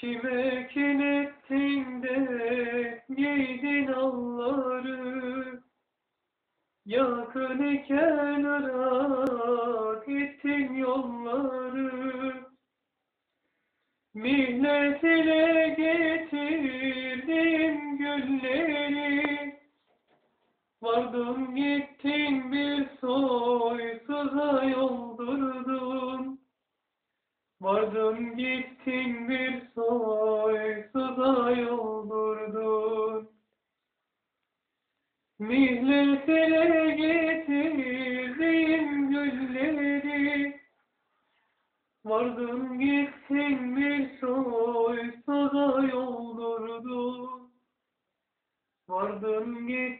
Kime kin ettin de giydin alları? Yakın iken ırak ettin yolları. Mihnet ile getirdim gülleri. Vardın gittin bir soysuza yoldurdun Vardın gittin bir soysuza yoldurdun Mihnet ile getirdim gülleri Vardın gittin bir soysuza yoldurdun Vardın gittin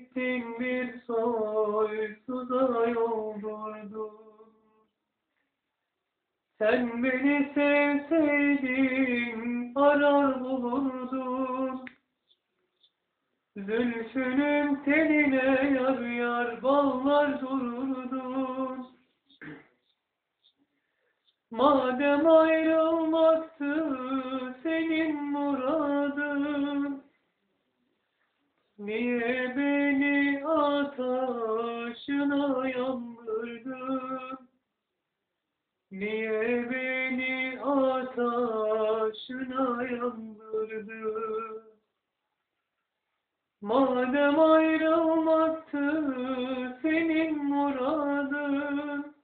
Sen beni sevseydin arar bulurdun. Zülfünün teline yar yar ballar dururdun. Madem ayrılmaktı senin muradın Niye beni ateşine yandırdın Niye beni ateşine yandırdın? Madem ayrılmaktı senin muradın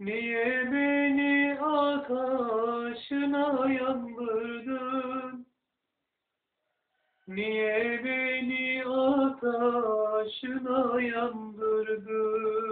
Niye beni ateşine yandırdın? Niye beni ateşine yandırdın